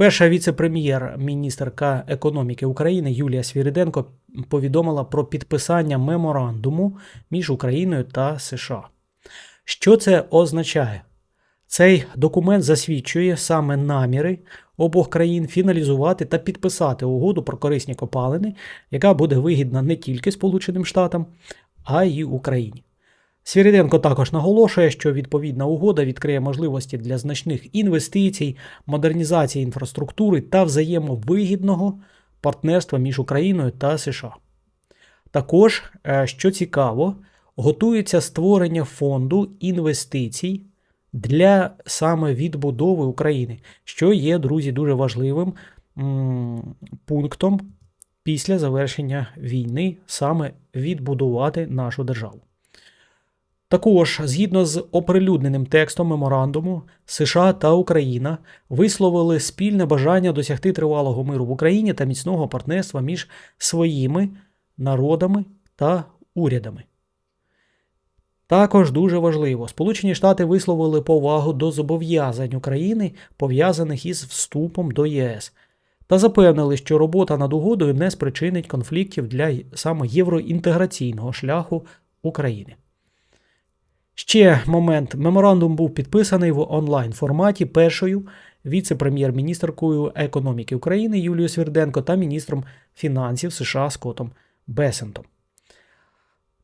Перша віце-прем'єр-міністерка економіки України Юлія Свіриденко повідомила про підписання меморандуму між Україною та США. Що це означає? Цей документ засвідчує саме наміри обох країн фіналізувати та підписати угоду про корисні копалини, яка буде вигідна не тільки Сполученим Штатам, а й Україні. Свіриденко також наголошує, що відповідна угода відкриє можливості для значних інвестицій, модернізації інфраструктури та взаємовигідного партнерства між Україною та США. Також, е, що цікаво, готується створення фонду інвестицій для саме відбудови України, що є, друзі, дуже важливим пунктом після завершення війни саме відбудувати нашу державу. Також, згідно з оприлюдненим текстом меморандуму, США та Україна висловили спільне бажання досягти тривалого миру в Україні та міцного партнерства між своїми народами та урядами. Також дуже важливо, Сполучені Штати висловили повагу до зобов'язань України, пов'язаних із вступом до ЄС, та запевнили, що робота над угодою не спричинить конфліктів для саме євроінтеграційного шляху України. Ще момент. Меморандум був підписаний в онлайн форматі першою віце-прем'єр-міністеркою економіки України Юлією Свірденко та міністром фінансів США Скоттом Бесентом.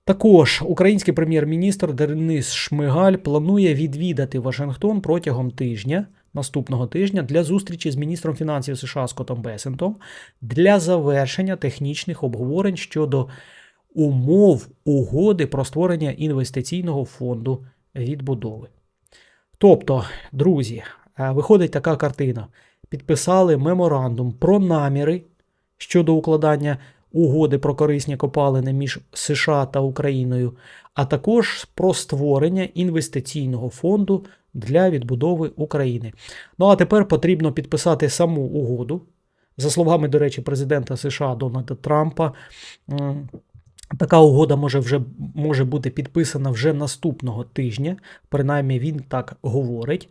Також український прем'єр-міністр Денис Шмигаль планує відвідати Вашингтон протягом тижня, наступного тижня, для зустрічі з міністром фінансів США Скоттом Бесентом для завершення технічних обговорень щодо умов угоди про створення інвестиційного фонду відбудови. Тобто, друзі, е, виходить така картина. Підписали меморандум про наміри щодо укладання угоди про корисні копалини між США та Україною, а також про створення інвестиційного фонду для відбудови України. Ну а тепер потрібно підписати саму угоду. За словами, до речі, президента США Дональда Трампа, така угода може вже може бути підписана вже наступного тижня. Принаймні він так говорить.